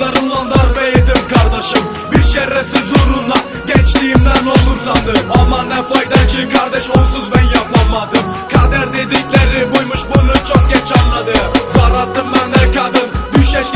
Kılıçlarımla darbe yedim kardeşim. Bir şerefsiz uğruna gençliğimden oldum sandım. Ama ne fayda ki kardeş onsuz ben yapamadım. Kader dedikleri buymuş bunu çok geç anladım. Zar attım ben de kadın düşeş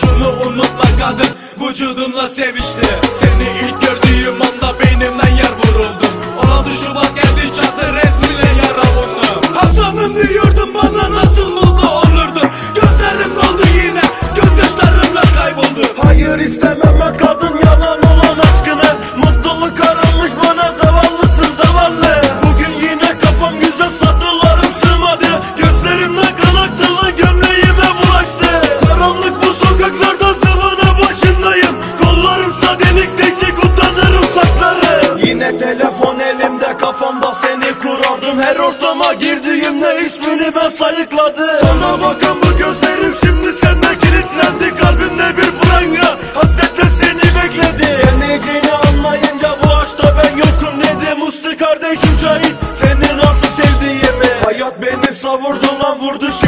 şunu unutma kadın Vücudunla sevişti. Seni ilk gördüğüm anda beynimden yer vuruldum 16 Şubat geldi çattı resmiyle yaralandım Hasan'ım diyordum bana nasıl mutlu olurdun? Gözlerim doldu yine Gözyaşlarımla kayboldu. Hayır istemem kadın ismini ben sayıkladım Sana bakan bu gözlerim şimdi sende kilitlendi. Kalbimde bir pranga hasretle seni bekledi. Gelmeyeceğini anlayınca bu aşkta ben yokum dedi. Musti kardeşim şahit seni nasıl sevdiğimi. Hayat beni savurdu lan vurdu şimdi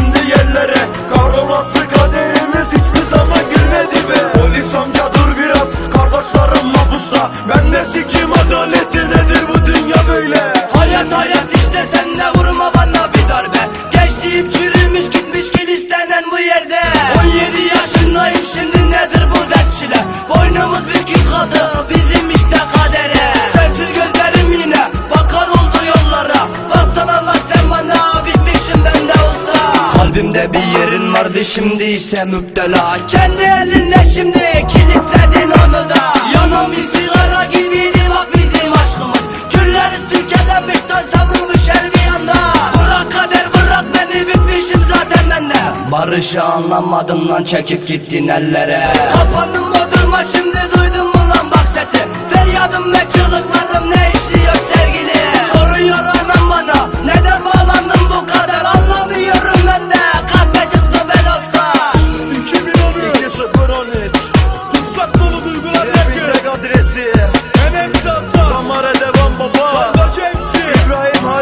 vardı şimdi ise müptela. Kendi elinle şimdi kilitledin onu da. Yanan bir sigara gibiydi bak bizim aşkımız. Külleri sirkelenmiş taş savrulmuş her bir yanda. Bırak kader bırak beni bitmişim zaten ben de. Barışı anlamadım lan çekip gittin ellere. Kapandım moduma şimdi duydun Hem Damara devam baba. Kardeş hepsi İbrahim Halim